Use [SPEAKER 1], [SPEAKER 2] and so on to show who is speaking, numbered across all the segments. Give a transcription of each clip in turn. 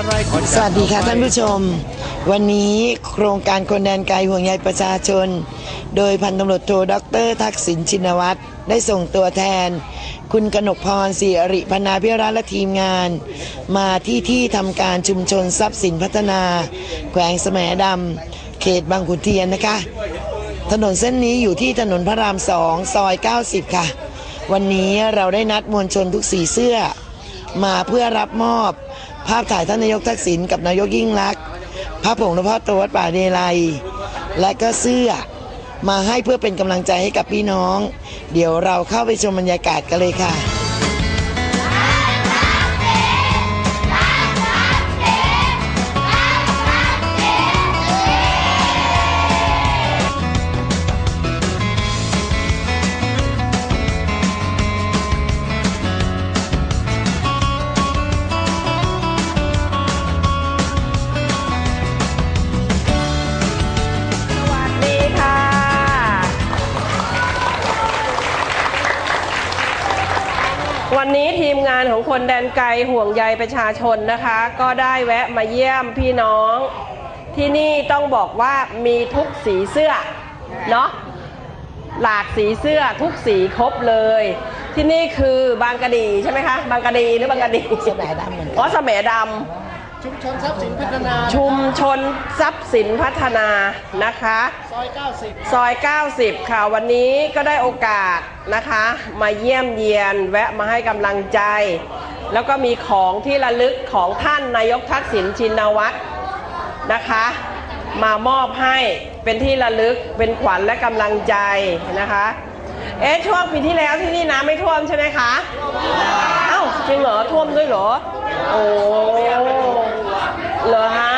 [SPEAKER 1] อะไรคน
[SPEAKER 2] สวัสดีค่ะท่านผู้ชม วันนี้โครงการคนแดนไกลห่วงใยประชาชน โดยพันตำรวจโทดร ทักษิณชินวัตรได้ส่งตัวแทน คุณกนกพรศรีอริพนาพิรัตน์และทีมงาน มาที่ที่ทำการชุมชนทรัพย์สินพัฒนา แขวงแสมดำเขตบางขุนเทียนนะคะ ถนนเส้นนี้อยู่ที่ถนนพระรามสองซอย 90 ค่ะ วันนี้เราได้นัดมวลชนทุกสีเสื้อ มาเพื่อรับมอบ ภาพถ่ายท่านนายกทักษิณกับนายกยิ่งลักษณ์พระผงหลวงพ่อโตวัดป่าเดลัยและก็เสื้อมาให้เพื่อเป็นกำลังใจให้กับพี่น้อง เดี๋ยวเราเข้าไปชมบรรยากาศกันเลยค่ะ
[SPEAKER 3] งานของคนแดนไกลห่วงใยประชาชนนะคะ ก็ได้แวะมาเยี่ยมพี่น้อง ที่นี่ต้องบอกว่ามีทุกสีเสื้อเนาะหลากสีเสื้อทุกสีครบเลย ที่นี่คือบางกะดีใช่ไหมคะ บางกะดีหรือบางกะดี
[SPEAKER 2] แสมดำเหมือนกัน
[SPEAKER 3] อ๋อแสมดำ
[SPEAKER 1] ชุมชนทรัพย์สินพัฒนา
[SPEAKER 3] ชุมชนทรัพย์สินพัฒนานะคะ
[SPEAKER 1] ซอย 90
[SPEAKER 3] ซอย 90 ค่ะวันนี้ก็ได้โอกาสนะคะ มาเยี่ยมเยียนแวะมาให้กำลังใจ แล้วก็มีของที่ระลึกของท่านนายกทักษิณชินวัตรนะคะ มามอบให้เป็นที่ระลึกเป็นขวัญและกำลังใจนะคะ เอ๊ะช่วงปีที่แล้วที่นี่น้ำไม่ท่วมใช่ไหมคะเอ้าจริงเหรอท่วมด้วยเหรอ โอ้เหรอฮะ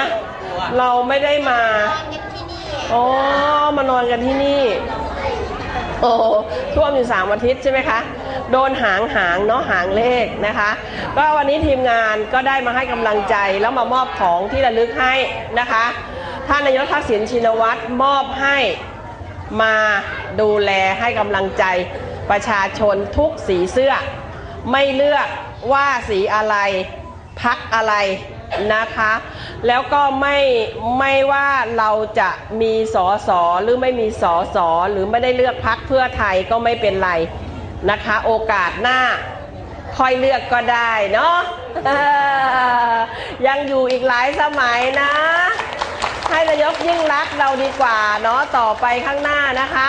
[SPEAKER 3] เราไม่ได้มาอ๋อมานอนกันที่นี่ โอ้ท่วมอยู่สามอาทิตย์ใช่ไหมคะ โดนหางหางเนาะหางเลขนะคะ ก็วันนี้ทีมงานก็ได้มาให้กำลังใจแล้วมามอบของที่ระลึกให้นะคะท่านนายกทักษิณชินวัตรมอบให้มาดูแลให้กำลังใจประชาชนทุกสีเสื้อ ไม่เลือกว่าสีอะไรพักอะไรนะคะ แล้วก็ไม่ไม่ว่าเราจะมีสอสอหรือไม่มีสอสอหรือไม่ได้เลือกพักเพื่อไทยก็ไม่เป็นไร นะคะ โอกาสหน้าค่อยเลือกก็ได้เนาะยังอยู่อีกหลายสมัยนะ ให้นายกยิ่งรักเราดีกว่าเนาะต่อไปข้างหน้านะคะ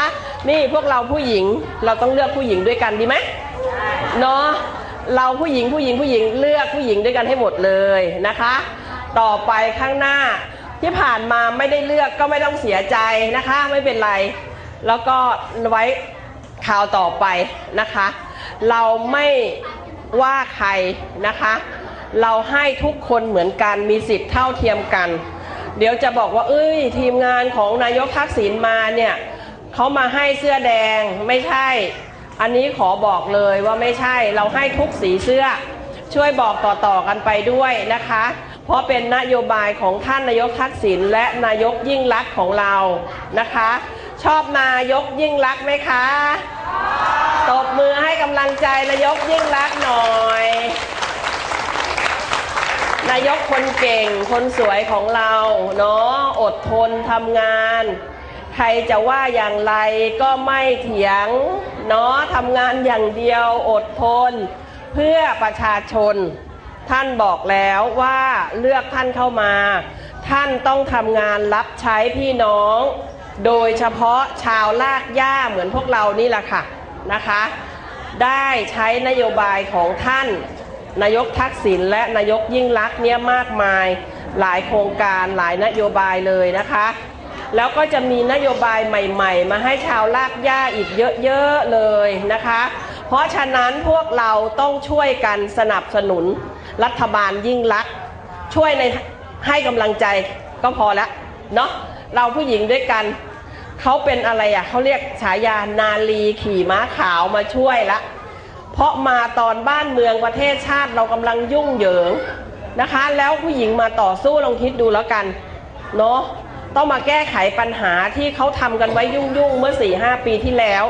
[SPEAKER 3] นี่พวกเราผู้หญิงเราต้องเลือกผู้หญิงด้วยกันดีไหมเนาะเราผู้หญิงผู้หญิงผู้หญิงเลือกผู้หญิงด้วยกันให้หมดเลยนะคะ ต่อไปข้างหน้าที่ผ่านมาไม่ได้เลือกก็ไม่ต้องเสียใจนะคะ ไม่เป็นไร แล้วก็ไว้ ข่าวต่อไปนะคะ เราไม่ว่าใครนะคะ เราให้ทุกคนเหมือนกันมีสิทธิ์เท่าเทียมกัน เดี๋ยวจะบอกว่าเอ้ยทีมงานของนายกทักษิณมาเนี่ยเขามาให้เสื้อแดงไม่ใช่ อันนี้ขอบอกเลยว่าไม่ใช่เราให้ทุกสีเสื้อ ช่วยบอกต่อๆกันไปด้วยนะคะ เพราะเป็นนโยบายของท่านนายกทักษิณและนายกยิ่งรักษณ์ของเรานะคะ ชอบนายกยิ่งรักไหมคะ ตบมือให้กำลังใจนายกยิ่งรักหน่อย นายกคนเก่งคนสวยของเราเนาะอดทนทำงาน ใครจะว่าอย่างไรก็ไม่เถียงเนาะทำงานอย่างเดียวอดทน เพื่อประชาชน ท่านบอกแล้วว่าเลือกท่านเข้ามา ท่านต้องทำงานรับใช้พี่น้อง โดยเฉพาะชาวลากหญ้าเหมือนพวกเรานี่แหละค่ะนะคะ ได้ใช้นโยบายของท่านนายกทักษิณและนายกยิ่งลักษณ์เนี่ยมากมายหลายโครงการหลายนโยบายเลยนะคะ แล้วก็จะมีนโยบายใหม่ ๆ มาให้ชาวลากหญ้าอีกเยอะๆเลยนะคะ เพราะฉะนั้นพวกเราต้องช่วยกันสนับสนุนรัฐบาลยิ่งลักษณ์ช่วยในให้กำลังใจก็พอแล้วเนาะ เราผู้หญิงด้วยกัน เขาเป็นอะไรอะเขาเรียกฉายานาลีขี่ม้าขาวมาช่วยละ เพราะมาตอนบ้านเมืองประเทศชาติเรากำลังยุ่งเหยิงนะคะ แล้วผู้หญิงมาต่อสู้ลองคิดดูแล้วกันเนาะต้องมาแก้ไขปัญหาที่เขาทำกันไว้ยุ่งๆเมื่อ4ีหปีที่แล้ว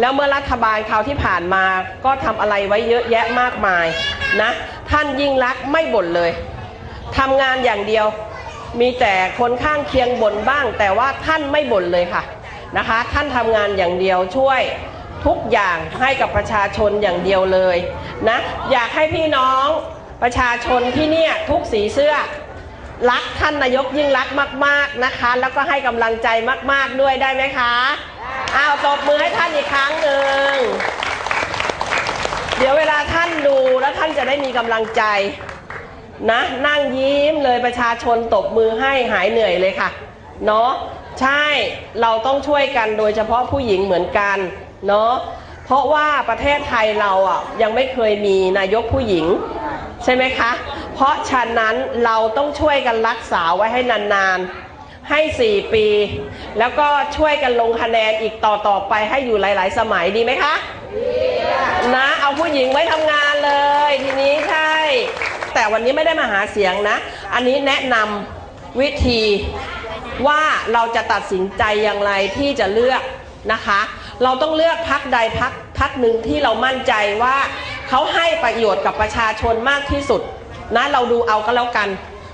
[SPEAKER 3] แล้วเมื่อรัฐบาลเขาวที่ผ่านมาก็ทำอะไรไว้เยอะแยะมากมายนะ ท่านยิ่งรักไม่บ่นเลยทำงานอย่างเดียว มีแต่คนข้างเคียงบ่นบ้าง แต่ว่าท่านไม่บ่นเลยค่ะนะคะ ท่านทำงานอย่างเดียวช่วยทุกอย่างให้กับประชาชนอย่างเดียวเลยนะอยากให้พี่น้องประชาชนที่เนี่ยทุกสีเสื้อรักท่านนายกยิ่งรักมาก ๆนะคะ แล้วก็ให้กำลังใจมาก ๆด้วยได้ไหมคะอ้าวตบมือให้ท่านอีกครั้งหนึ่งเดี๋ยวเวลาท่านดูแล้วท่านจะได้มีกำลังใจ นะนั่งยิ้มเลยประชาชนตบมือให้หายเหนื่อยเลยค่ะเนาะใช่เราต้องช่วยกันโดยเฉพาะผู้หญิงเหมือนกันเนาะเพราะว่าประเทศไทยเราอะยังไม่เคยมีนายกผู้หญิง ใช่ไหมคะ เพราะฉะนั้นเราต้องช่วยกันรักษาไว้ให้นานๆ ให้ 4 ปี แล้วก็ช่วยกันลงคะแนนอีกต่อต่อๆไปให้อยู่หลาย ๆ สมัยดีไหมคะนะเอาผู้หญิงไว้ทำงานเลยทีนี้ใช่ แต่วันนี้ไม่ได้มาหาเสียงนะ อันนี้แนะนำวิธีว่าเราจะตัดสินใจอย่างไรที่จะเลือกนะคะ เราต้องเลือกพักใดพักพักหนึ่งที่เรามั่นใจว่าเขาให้ประโยชน์กับประชาชนมากที่สุดนะเราดูเอาก็แล้วกัน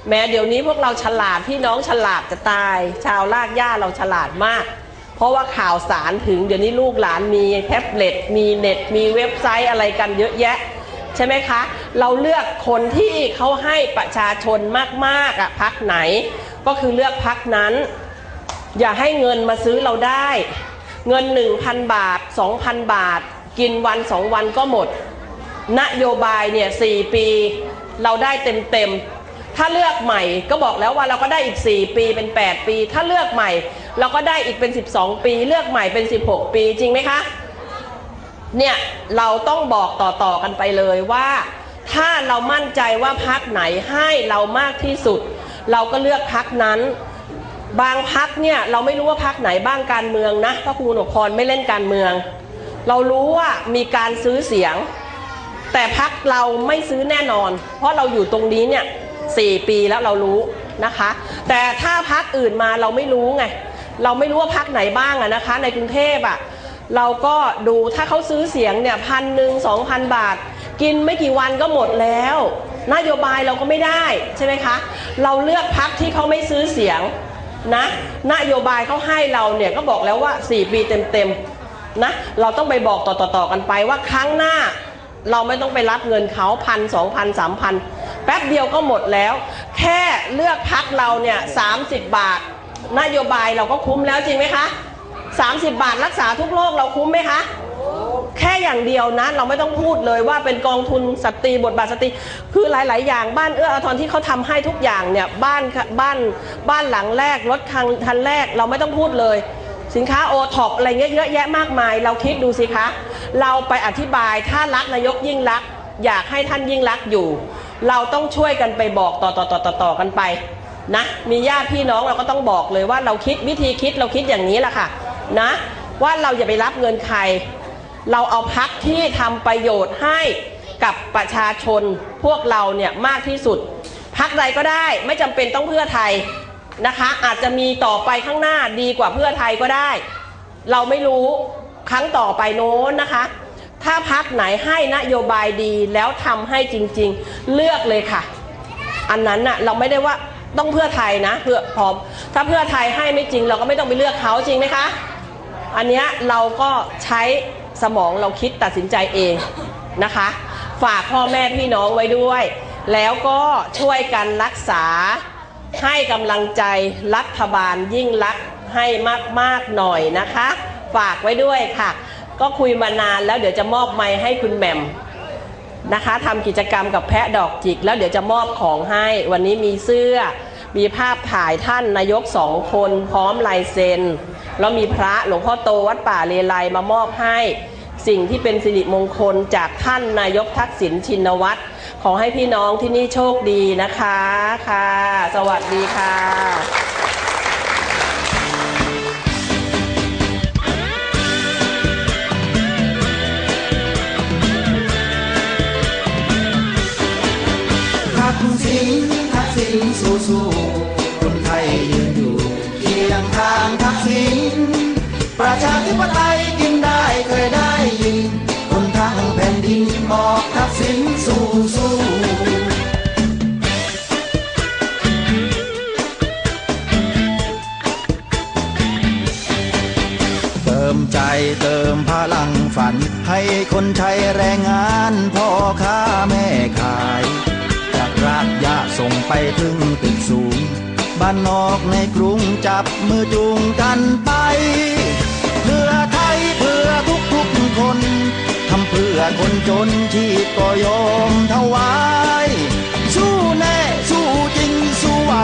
[SPEAKER 3] แม้เดี๋ยวนี้พวกเราฉลาดพี่น้องฉลาดจะตาย ชาวลากย่าเราฉลาดมาก เพราะว่าข่าวสารถึงเดี๋ยวนี้ลูกหลานมีแท็บเล็ตมีเน็ต มีเว็บไซต์อะไรกันเยอะแยะ ใช่ไหมคะ เราเลือกคนที่เขาให้ประชาชนมากๆอะพักไหน ก็คือเลือกพักนั้น อย่าให้เงินมาซื้อเราได้ เงิน 1,000 บาท 2,000 บาท กินวันสองวันก็หมด นโยบายเนี่ยสปี เราได้เต็มเต็มๆถ้าเลือกใหม่ก็บอกแล้วว่าเราก็ได้อีก 4 ปีเป็น 8 ปี ถ้าเลือกใหม่ เราก็ได้อีกเป็น 12 ปี เลือกใหม่เป็น 16 ปีจริงไหมคะ เนี่ยเราต้องบอกต่อๆกันไปเลยว่า ถ้าเรามั่นใจว่าพักไหนให้เรามากที่สุด เราก็เลือกพักนั้น บางพักเนี่ยเราไม่รู้ว่าพักไหนบ้างการเมืองนะเพราะครูหนกพรไม่เล่นการเมือง เรารู้ว่ามีการซื้อเสียง แต่พักเราไม่ซื้อแน่นอน เพราะเราอยู่ตรงนี้เนี่ยสี่ปีแล้วเรารู้นะคะ แต่ถ้าพักอื่นมาเราไม่รู้ไงเราไม่รู้ว่าพักไหนบ้างอะนะคะ ในกรุงเทพอะ เราก็ดูถ้าเขาซื้อเสียงเนี่ยพันหนึ่งสองพันบาท กินไม่กี่วันก็หมดแล้ว นโยบายเราก็ไม่ได้ใช่ไหมคะ เราเลือกพักที่เขาไม่ซื้อเสียงนะนโยบายเขาให้เราเนี่ยก็บอกแล้วว่า 4 ปีเต็มๆนะเราต้องไปบอกต่อๆกันไปว่าครั้งหน้าเราไม่ต้องไปรับเงินเขาพันสองพันสามพันแป๊บเดียวก็หมดแล้ว แค่เลือกพักเราเนี่ยสาบาท นโยบายเราก็คุ้มแล้วจริงไหมคะ 30 บาทรักษาทุกโรคเราคุ้มไหมคะ แค่อย่างเดียวนะ เราไม่ต้องพูดเลยว่าเป็นกองทุนสตรีบทบาทสตรีคือหลาย ๆ อย่างบ้านเอื้ออาทรที่เขาทำให้ทุกอย่างเนี่ยบ้านบ้านบ้านหลังแรกรถคันคันแรกเราไม่ต้องพูดเลย สินค้าโอท็อปอะไรเงี้ยเยอะแยะมากมาย เราคิดดูสิคะ เราไปอธิบายถ้ารักนายกยิ่งรัก อยากให้ท่านยิ่งรักอยู่ เราต้องช่วยกันไปบอกต่อต่อต่อต่อต่อกันไปนะมีญาติพี่น้องเราก็ต้องบอกเลยว่าเราคิดวิธีคิดเราคิดอย่างนี้แหละค่ะ นะ ว่าเราอย่าไปรับเงินใคร เราเอาพักที่ทำประโยชน์ให้กับประชาชนพวกเราเนี่ยมากที่สุด พักใดก็ได้ไม่จำเป็นต้องเพื่อไทยนะคะ อาจจะมีต่อไปข้างหน้าดีกว่าเพื่อไทยก็ได้ เราไม่รู้ครั้งต่อไปโน้นนะคะ ถ้าพักไหนให้นโยบายดีแล้วทำให้จริง ๆ เลือกเลยค่ะ อันนั้นน่ะเราไม่ได้ว่าต้องเพื่อไทยนะเพื่อพร้อม ถ้าเพื่อไทยให้ไม่จริง เราก็ไม่ต้องไปเลือกเขาจริงไหมคะ อันเนี้ยเราก็ใช้สมองเราคิดตัดสินใจเองนะคะ ฝากพ่อแม่พี่น้องไว้ด้วย แล้วก็ช่วยกันรักษาให้กำลังใจรัฐบาลยิ่งรักให้มากๆหน่อยนะคะ ฝากไว้ด้วยค่ะ ก็คุยมานานแล้วเดี๋ยวจะมอบไม้ให้คุณแหม่มนะคะทำกิจกรรมกับแพะดอกจิก แล้วเดี๋ยวจะมอบของให้วันนี้มีเสื้อ มีภาพถ่ายท่านนายกสองคนพร้อมลายเซ็น แล้วมีพระหลวงพ่อโตวัดป่าเลไลมามอบให้ สิ่งที่เป็นสิริมงคลจากท่านนายกทักษิณชินวัตรขอให้พี่น้องที่นี่โชคดีนะคะค่ะ สวัสดีค่ะ
[SPEAKER 4] ทักษิณทักษิณสู้สู้คนไทย สิน ประชาธิปไตยกินได้เคยได้ยิน คนทางแผ่นดินบอกทักสินสู้สู้เติมใจเติมพลังฝันให้คนไทย จับมือจูงกันไป เพื่อไทยเพื่อทุกทุกคนทำเพื่อคนจนชีพก็ยอมถวาย สู้แน่สู้จริงสู้ไหว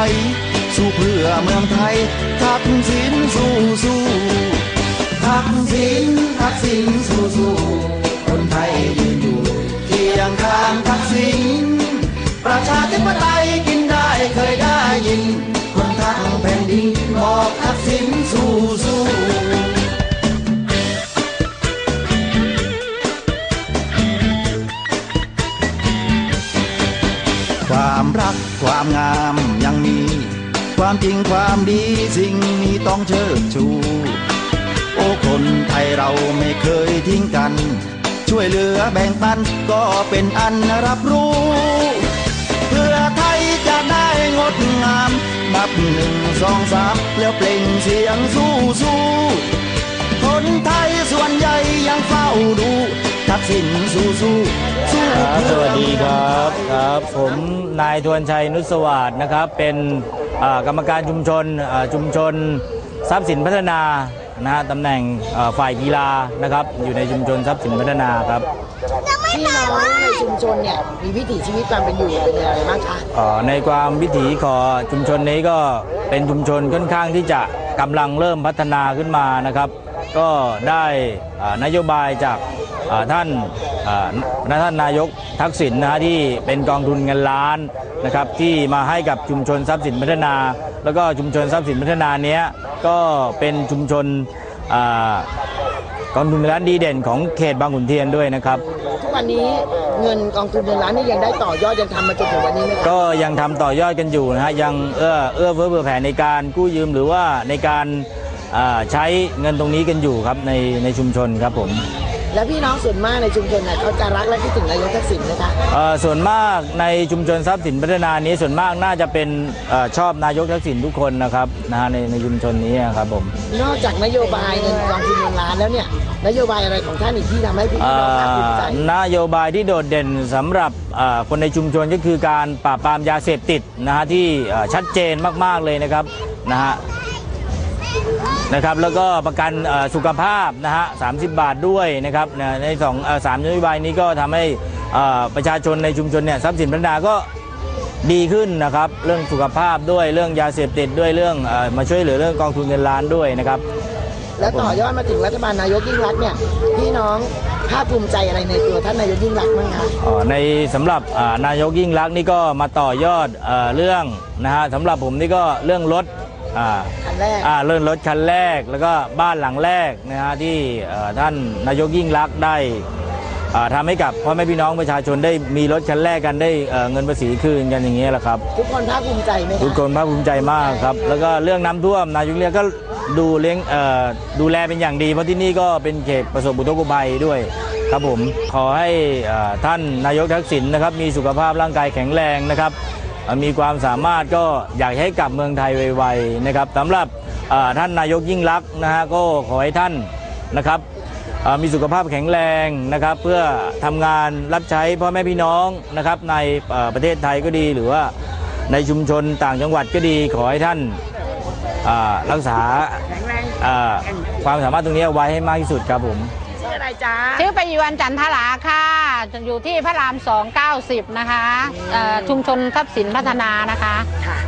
[SPEAKER 4] สู้เพื่อเมืองไทยทักษิณสู้สู้ทักษิณทักษิณสู้สู้ ความงามยังมี ความจริงความดีสิ่งนี้ต้องเชิดชู โอ้คนไทยเราไม่เคยทิ้งกัน ช่วยเหลือแบ่งปันก็เป็นอันรับรู้ เพื่อไทยจะได้งดงาม นับหนึ่งสองสามแล้วเปล่งเสียงสู้สู้คนไทยส่วนใหญ่ยังเฝ้าดูทักษิณสู้สู้สู้เพื่อ
[SPEAKER 5] สวัสดีครับ ครับผมนายทวนชัยนุสวัสดนะครับ เป็นอ่ากรรมการชุมชนอ่าชุมชนทรัพย์สินพัฒนานะฮะตำแหน่งอ่าฝ่ายกีฬานะครับ อยู่ในชุมชนทรัพย์สินพัฒนาครับ
[SPEAKER 2] พี่น้องในชุมชนเนี่ยมีวิถีชีวิตความเป็นอยู่เป็นอย่างไรบ้างคะ
[SPEAKER 5] อ่าในความวิถีของชุมชนนี้ก็เป็นชุมชนค่อนข้างที่จะกำลังเริ่มพัฒนาขึ้นมานะครับ ก็ได้อ่านโยบายจากอ่า ท่านอ่าท่านนายกทักษิณนะฮะที่เป็นกองทุนเงินล้านนะครับที่มาให้กับชุมชนทรัพย์สินพัฒนา แล้วก็ชุมชนทรัพย์สินพัฒนาเนี้ยก็เป็นชุมชนอ่ากองทุนเงินล้านดีเด่นของเขตบางขุนเทียนด้วยนะครับ
[SPEAKER 2] ทุกวันนี้เงินกองทุนเงินล้านนี่ยังได้ต่อยอดยังทำมาจนถึงวันนี้ไหมคะ
[SPEAKER 5] ก็ยังทำต่อยอดกันอยู่นะฮะยังเอื้อเอื้อเฟื้อเผื่อแผ่ในการกู้ยืมหรือว่าในการอ่าใช้เงินตรงนี้กันอยู่ครับในในชุมชนครับผม
[SPEAKER 2] แล้วพี่น้องส่วนมากในชุมชนเนี่ยเขาจะรักและคิดถึงนายกทักษิณนะคะ
[SPEAKER 5] เอ่อส่วนมากในชุมชนทรัพย์สินพัฒนานี้ส่วนมากน่าจะเป็นเอ่อชอบนายกทักษิณทุกคนนะครับนะฮะในในชุมชนนี้ครับผม
[SPEAKER 2] นอกจากนโยบายเงินกองทุนเงินล้านแล้วเนี่ยนโยบายอะไรของท่านอีกที่ทำให้พี่
[SPEAKER 5] เอ่
[SPEAKER 2] น้องภาคภูมิใจ
[SPEAKER 5] อนโยบายที่โดดเด่นสำหรับเอ่อคนในชุมชนก็คือการปราบปรามยาเสพติดนะฮะที่เอ่อชัดเจนมาก ๆ เลยนะครับนะฮะ นะครับแล้วก็ประกันเอ่อสุขภาพนะฮะ30บาทด้วยนะครับนะในสองเอ่อสามนโยบายนี้ก็ทำให้เอ่อประชาชนในชุมชนเนี่ยทรัพย์สินพัฒนาก็ดีขึ้นนะครับเรื่องสุขภาพด้วยเรื่องยาเสพติดด้วยเรื่องเอ่อมาช่วยเหลือเรื่องกองทุนเงินล้านด้วยนะครับ
[SPEAKER 2] แล้วต่อยอดมาถึงรัฐบาลนายกยิ่งรักษณ์เนี่ยพี่น้องภาคภูมิใจอะไรในตัวท่านนายกยิ่งรักษณ์บ้างคะ
[SPEAKER 5] เอ่อในสำหรับอ่านายกยิ่งรักษณ์นี่ก็มาต่อยอดเอ่อเรื่องนะฮะสำหรับผมนี่ก็เรื่องรถ อ่า
[SPEAKER 2] คันแรก
[SPEAKER 5] อ่าเรื่องรถคันแรกแล้วก็บ้านหลังแรกนะฮะที่เอ่อท่านนายกยิ่งรักษณ์ได้อ่าทำให้กับพ่อแม่พี่น้องประชาชนได้มีรถคันแรกกันได้เอ่อเงินภาษีคืนกันอย่างเงี้ยแหละครับ
[SPEAKER 2] ทุกคนภาคภูมิใจไหม
[SPEAKER 5] ทุก
[SPEAKER 2] คะ
[SPEAKER 5] คนภาคภูมิใจมากครับ แล้วก็เรื่องน้ำท่วมนายกเนี่ยก็ดูเลี้ยงเอ่อดูแลเป็นอย่างดี เพราะที่นี่ก็เป็นเขตประสบอุทกภัยด้วยครับผมขอให้เอ่อท่านนายกทักษิณนะครับมีสุขภาพร่างกายแข็งแรงนะครับเอ่อ มีความสามารถก็อยากให้กลับเมืองไทยไวๆนะครับสำหรับท่านนายกยิ่งรักนะฮะก็ขอให้ท่านนะครับมีสุขภาพแข็งแรงนะครับเพื่อทำงานรับใช้พ่อแม่พี่น้องนะครับในประเทศไทยก็ดีหรือว่าในชุมชนต่างจังหวัดก็ดีขอให้ท่านรักษาความสามารถตรงนี้เอาไว้ให้มากที่สุดครับผม
[SPEAKER 2] ออะไรจ๊ะ
[SPEAKER 6] ชื่อประยวนจันทราค่ะ อยู่ที่พระราม290นะคะเอ่อชุมชนทรัพย์สินพัฒนานะคะ
[SPEAKER 2] ค่ะ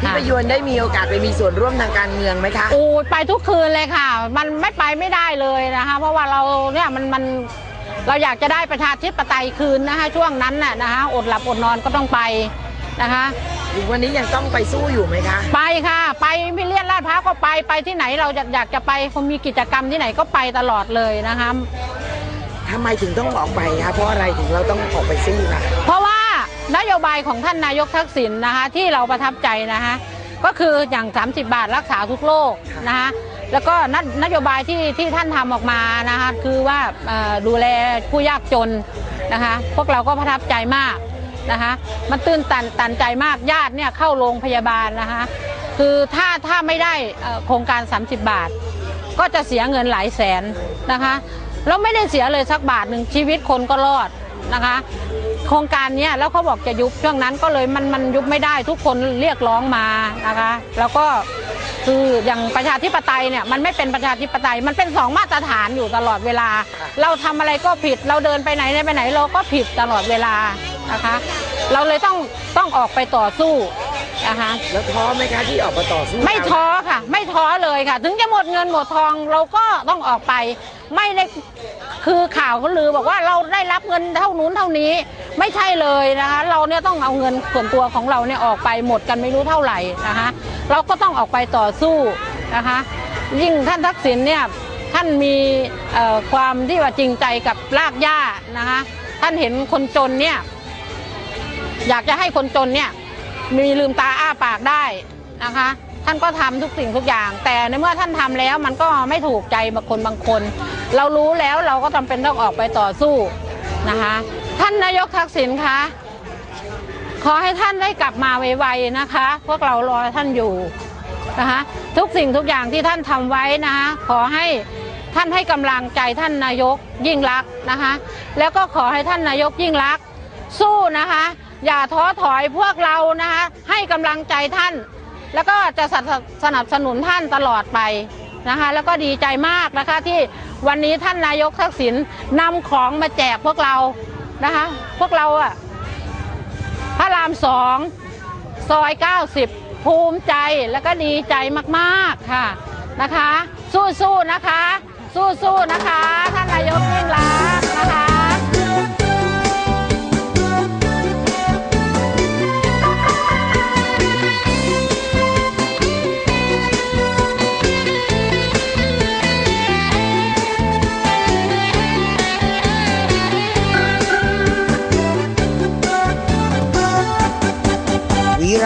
[SPEAKER 2] พี่ประยวนได้มีโอกาสไปมีส่วนร่วมทางการเมืองไหมคะ
[SPEAKER 6] อูดไปทุกคืนเลยค่ะ มันไม่ไปไม่ได้เลยนะคะ เพราะว่าเราเนี่ยมันมันเราอยากจะได้ประชาธิปไตยคืนนะคะช่วงนั้นน่ะนะคะอดหลับอดนอนก็ต้องไปนะคะ
[SPEAKER 2] ถึงวันนี้ยังต้องไปสู้อยู่ไหมคะ
[SPEAKER 6] ไปค่ะ ไปพิเลียนลาดพร้าวก็ไปไปที่ไหนเราอยากอยากจะไปคงมีกิจกรรมที่ไหนก็ไปตลอดเลยนะคะ
[SPEAKER 2] ทำไมถึงต้องออกไปคะเพราะอะไรถึงเราต้องออกไปสู้คะ
[SPEAKER 6] เพราะว่านโยบายของท่านนายกทักษิณนะคะ ที่เราประทับใจนะคะ ก็คืออย่าง 30 บาทรักษาทุกโรคนะคะแล้วก็นนโยบายที่ที่ท่านทำออกมานะคะคือว่าเอ่อดูแลผู้ยากจนนะคะ พวกเราก็ประทับใจมาก นะคะ มันตื้นตันตันใจมากญาติเนี่ยเข้าโรงพยาบาลนะคะ คือถ้าถ้าไม่ได้โครงการ 30 บาท ก็จะเสียเงินหลายแสนนะคะแล้วไม่ได้เสียเลยสักบาทหนึ่งชีวิตคนก็รอดนะคะ โครงการเนี้ยแล้วเขาบอกจะยุบช่วงนั้นก็เลยมันมันยุบไม่ได้ทุกคนเรียกร้องมานะคะ แล้วก็คืออย่างประชาธิปไตยเนี่ยมันไม่เป็นประชาธิปไตยมันเป็นสองมาตรฐานอยู่ตลอดเวลา เราทำอะไรก็ผิดเราเดินไปไหนไปไหนเราก็ผิดตลอดเวลา นะคะ เราเลยต้องต้องออกไปต่อสู้นะคะ
[SPEAKER 2] แล้วท้อไหมคะที่ออกมาต่อสู้
[SPEAKER 6] ไม่ท้อค่ะ ไม่ท้อเลยค่ะ ถึงจะหมดเงินหมดทองเราก็ต้องออกไป ไม่ได้คือข่าวเขาลือบอกว่าเราได้รับเงินเท่านู้นเท่านี้ ไม่ใช่เลยนะคะเราเนี่ยต้องเอาเงินส่วนตัวของเราเนี่ยออกไปหมดกันไม่รู้เท่าไหร่นะคะเราก็ต้องออกไปต่อสู้นะคะ ยิ่งท่านทักษิณเนี่ยท่านมีเอ่อความที่ว่าจริงใจกับรากหญ้านะคะท่านเห็นคนจนเนี่ย อยากจะให้คนจนเนี่ยมีลืมตาอ้าปากได้นะคะ ท่านก็ทำทุกสิ่งทุกอย่าง แต่ในเมื่อท่านทำแล้วมันก็ไม่ถูกใจบางคนบางคน เรารู้แล้วเราก็จำเป็นต้องออกไปต่อสู้นะคะ ท่านนายกทักษิณคะขอให้ท่านได้กลับมาไวๆนะคะ พวกเรารอท่านอยู่นะคะทุกสิ่งทุกอย่างที่ท่านทำไว้นะคะขอให้ท่านให้กำลังใจท่านนายกยิ่งรักนะคะแล้วก็ขอให้ท่านนายกยิ่งรักสู้นะคะ อย่าท้อถอยพวกเรานะคะให้กำลังใจท่าน แล้วก็จะสนับสนับสนุนท่านตลอดไปนะคะแล้วก็ดีใจมากนะคะที่วันนี้ท่านนายกทักษิณนำของมาแจกพวกเรานะคะพวกเราอะพระรามสองซอย 90 ภูมิใจแล้วก็ดีใจมากๆค่ะนะคะ สู้ๆนะคะ สู้ๆนะคะ ท่านนายกยิ่งรัก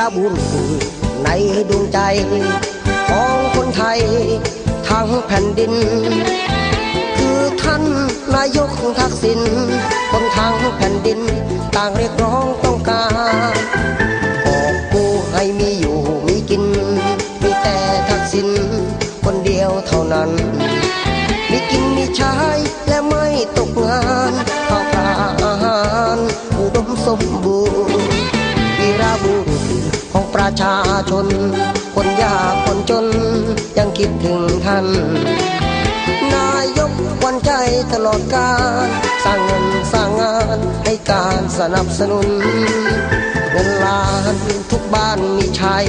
[SPEAKER 6] ระคะ
[SPEAKER 7] วีรบุรุษในดวงใจ ของคนไทยทั้งแผ่นดิน คือท่านนายกทักษิณคนทั้งแผ่นดิน ต่างเรียกร้องต้องการาชน คนยากคนจนยังคิดถึงท่าน นายกวันใจตลอดการสร้างเงินสร้างงานให้การสนับสนุน เงินล้านทุกบ้านมีชัย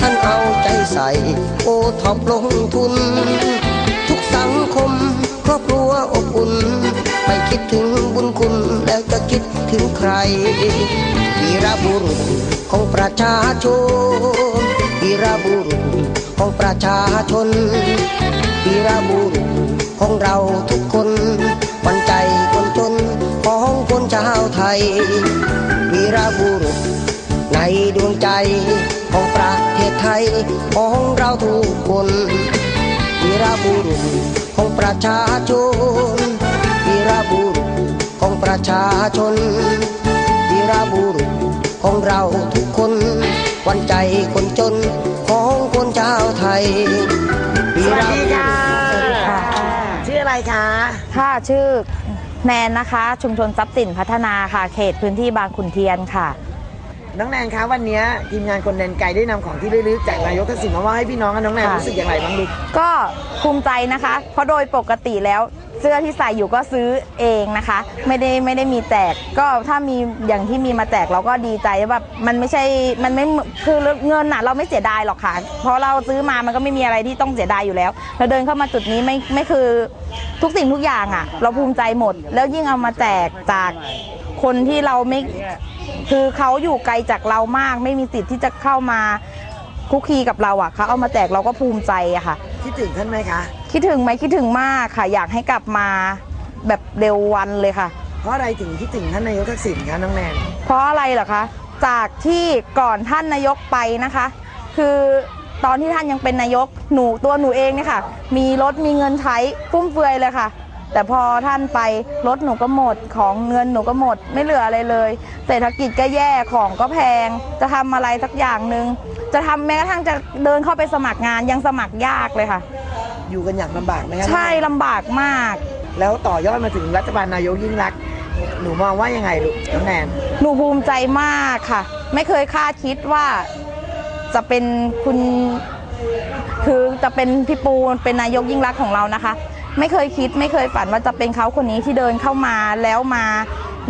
[SPEAKER 7] ท่านเอาใจใส่ โอท็อปลงทุน ทุกสังคมครอบครัวอบอุ่น ไม่คิดถึงบุญคุณแล้วจะคิดถึงใครวีรบุรุษ ของประชาชนวีรบุรุษของประชาชนวีรบุรุษของเราทุกคนปันใจคนจนของคนชาวไทยวีรบุรุษในดวงใจของประเทศไทยของเราทุกคนวีรบุรุษของประชาชนวีรบุรุษของประชาชนวีรบุรุษ ของเราทุกคนขวันใจคนจนของคนชาวไทย
[SPEAKER 2] สวัสดีค่ะ
[SPEAKER 8] สวัสดีค่ะ
[SPEAKER 2] ชื่ออะไรคะ
[SPEAKER 8] ค่ะชื่อแนนนะคะ ชุมชนทรัพย์สินพัฒนาค่ะ เขตพื้นที่บางขุนเทียนค่ะ
[SPEAKER 2] น้องแนนคะวันนี้ทีมงานคนแดนไกลได้นำของที่ระลึกจากนายกทักษิณมามอบให้พี่น้องกันน้องแนน
[SPEAKER 8] ค่ะ
[SPEAKER 2] รู้สึกอย่างไรบ้างลูก
[SPEAKER 8] ก็ภูมิใจนะคะ เพราะโดยปกติแล้ว เสื้อที่ใส่อยู่ก็ซื้อเองนะคะ ไม่ได้ไม่ได้มีแจกก็ถ้ามีอย่างที่มีมาแจกเราก็ดีใจแบบมันไม่ใช่มันไม่คือเงินน่ะเราไม่เสียดายหรอกค่ะ เพราะเราซื้อมามันก็ไม่มีอะไรที่ต้องเสียดายอยู่แล้ว เราเดินเข้ามาจุดนี้ไม่ไม่คือทุกสิ่งทุกอย่างอะ เราภูมิใจหมด แล้วยิ่งเอามาแจกจากคนที่เราไม่คือเขาอยู่ไกลจากเรามาก ไม่มีสิทธิ์ที่จะเข้ามา คุกคีกับเราอะเขาเอามาแจกเราก็ภูมิใจอะค่ะ
[SPEAKER 2] คิดถึงท่านไหมคะ
[SPEAKER 8] คิดถึงไหมคิดถึงมากค่ะ อยากให้กลับมาแบบเร็ววันเลยค่ะ
[SPEAKER 2] เพราะอะไรถึงคิดถึงท่านนายกทักษิณคะน้องแนน
[SPEAKER 8] เพราะอะไรเหรอคะจากที่ก่อนท่านนายกไปนะคะ คือตอนที่ท่านยังเป็นนายกหนูตัวหนูเองเนี่ยค่ะ มีรถมีเงินใช้ฟุ่มเฟือยเลยค่ะ แต่พอท่านไปรถหนูก็หมดของเงินหนูก็หมด ไม่เหลืออะไรเลย เศรษฐกิจก็แย่ของก็แพง จะทำอะไรสักอย่างหนึ่งจะทำแม้กระทั่งจะเดินเข้าไปสมัครงานยังสมัครยากเลยค่ะ
[SPEAKER 2] อยู่กันอย่างลำบากไหมคะ
[SPEAKER 8] ใช่ลำบากมาก
[SPEAKER 2] แล้วต่อยอดมาถึงรัฐบาลนายกยิ่งรักษณ์หนูมองว่ายังไงลูกน้องแนน
[SPEAKER 8] หนูภูมิใจมากค่ะ ไม่เคยคาดคิดว่า จะเป็นคุณ คือจะเป็นพี่ปูเป็นนายกยิ่งรักษณ์ของเรานะคะ ไม่เคยคิดไม่เคยฝันว่าจะเป็นเขาคนนี้ที่เดินเข้ามาแล้วมา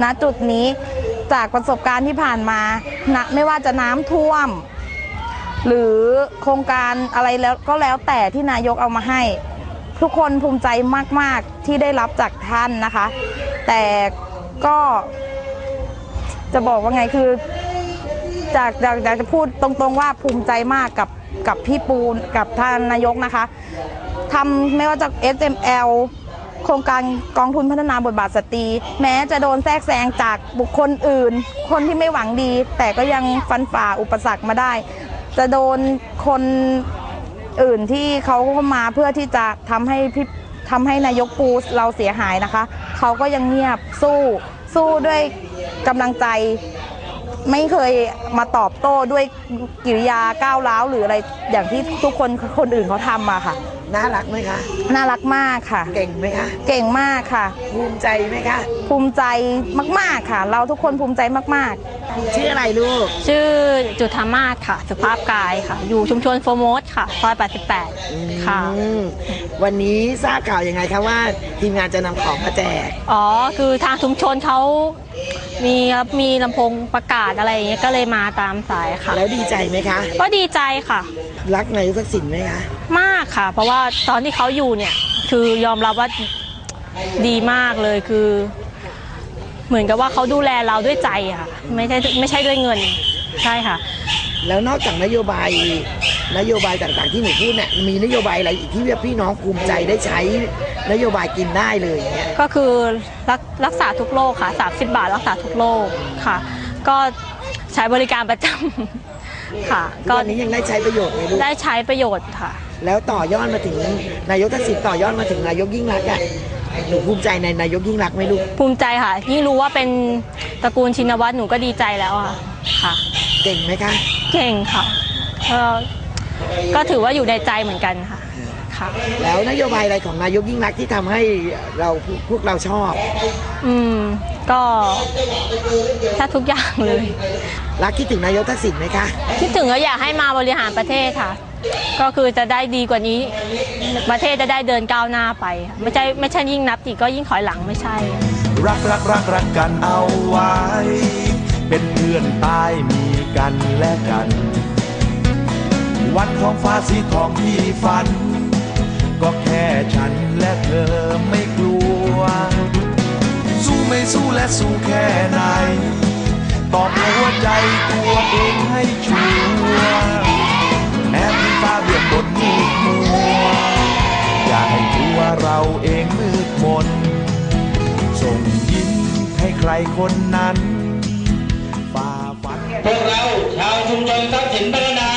[SPEAKER 8] ณจุดนี้จากประสบการณ์ที่ผ่านมานะไม่ว่าจะน้ำท่วม หรือโครงการอะไรแล้วก็แล้วแต่ที่นายกเอามาให้ ทุกคนภูมิใจมาก ๆ ที่ได้รับจากท่านนะคะ แต่ก็จะบอกว่าไงคือจากจากอยากจะพูดตรงๆว่าภูมิใจมากกับกับพี่ปูนกับท่านนายกนะคะ ทำไม่ว่าจะ SML โครงการกองทุนพัฒนาบทบาทสตรี แม้จะโดนแทรกแซงจากบุคคลอื่น คนที่ไม่หวังดี แต่ก็ยังฟันฝ่าอุปสรรคมาได้ จะโดนคนอื่นที่เขาเข้ามาเพื่อที่จะทำให้พี่ทำให้นายกปูเราเสียหายนะคะ เขาก็ยังเงียบสู้สู้ด้วยกำลังใจ ไม่เคยมาตอบโต้ด้วยกิริยาก้าวร้าวหรืออะไรอย่างที่ทุกคนคนอื่นเขาทำมาค่ะ
[SPEAKER 2] น่ารักไหมคะ
[SPEAKER 8] น่ารักมากค่ะ
[SPEAKER 2] เก่งไหมคะ
[SPEAKER 8] เก่งมากค่ะ
[SPEAKER 2] ภูมิใจไหมคะ
[SPEAKER 8] ภูมิใจมากๆค่ะ เราทุกคนภูมิใจมาก
[SPEAKER 2] ชื่ออะไรลูก
[SPEAKER 9] ชื่อจุธามาศค่ะ สุภาพกายค่ะ อยู่ชุมชนโฟร์โมสค่ะซอย88 ค่ะ
[SPEAKER 2] อืมวันนี้ทราบข่าวยังไงคะว่า ทีมงานจะนำของมาแจก
[SPEAKER 9] อ๋อ คือทางชุมชนเขามีครับมีลำโพงประกาศอะไรอย่างเงี้ยก็เลยมาตามสายค่ะ
[SPEAKER 2] แล้วดีใจไหมคะ
[SPEAKER 9] ก็ดีใจค่ะ
[SPEAKER 2] รักนายกทักษิณไหมคะ
[SPEAKER 9] มากค่ะ เพราะว่าตอนที่เขาอยู่เนี่ยคือยอมรับว่าดีมากเลยคือ เหมือนกับว่าเขาดูแลเราด้วยใจอะค่ะ ไม่ใช่ไม่ใช่ด้วยเงินใช่ค่ะ
[SPEAKER 2] แล้วนอกจากนโยบายนโยบายต่างๆที่หนูพูดเนี่ยมีนโยบายอะไรอีกที่พี่น้องภูมิใจได้ใช้นโยบายกินได้เลยอย่างเงี้ย
[SPEAKER 9] ก็คือรักรักษาทุกโรคค่ะ 30 บาทรักษาทุกโรคค่ะ ก็ใช้บริการประจำค่ะ
[SPEAKER 2] ก็
[SPEAKER 9] ก็
[SPEAKER 2] วันนี้ยังได้ใช้ประโยชน์ไหมลูก
[SPEAKER 9] ได้ใช้ประโยชน์ค่ะ
[SPEAKER 2] แล้วต่อยอดมาถึงนายกทักษิณต่อยอดมาถึงนายกยิ่งรักษณ์อะหนูภูมิใจในนายกยิ่งรักษณ์ไหมลูก
[SPEAKER 9] ภูมิใจค่ะ ยิ่งรู้ว่าเป็นตระกูลชินวัตรหนูก็ดีใจแล้วค่ะค่ะ
[SPEAKER 2] เก่งไหมคะ
[SPEAKER 9] เก่งค่ะก็ก็ถือว่าอยู่ในใจเหมือนกันค่ะค่ะ
[SPEAKER 2] แล้วนโยบายอะไรของนายกยิ่งรักษณ์ที่ทำให้เราพวกเราชอบ
[SPEAKER 9] อืม ก็แทบทุกอย่างเลย
[SPEAKER 2] รักคิดถึงนายกทักษิณไหมคะ
[SPEAKER 9] คิดถึงก็อยากให้มาบริหารประเทศค่ะ ก็คือจะได้ดีกว่านี้ ประเทศจะได้เดินก้าวหน้าไป ไม่ใช่ไม่ใช่ยิ่งนับอีกก็ยิ่งถอยหลังไม่ใช่
[SPEAKER 10] รักรักรักรักกันเอาไว้ เป็นเพื่อนตายมีกันและกัน วันของฟ้าสีทองที่ฝัน ก็แค่ฉันและเธอไม่กลัว สู้ไม่สู้และสู้แค่ไหน ตอบหัวใจตัวเองให้ชัวร์ แม้ที่ฟ้าเบี่ยงบนมืดมัวอย่าให้ตัวเราเองมืดมน ส่งยิ้มให้ใครคนนั้นฝ่าฟัน
[SPEAKER 11] พวกเราชาวชุมชนทรัพย์สินพัฒนา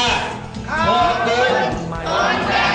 [SPEAKER 11] ขอบคุณ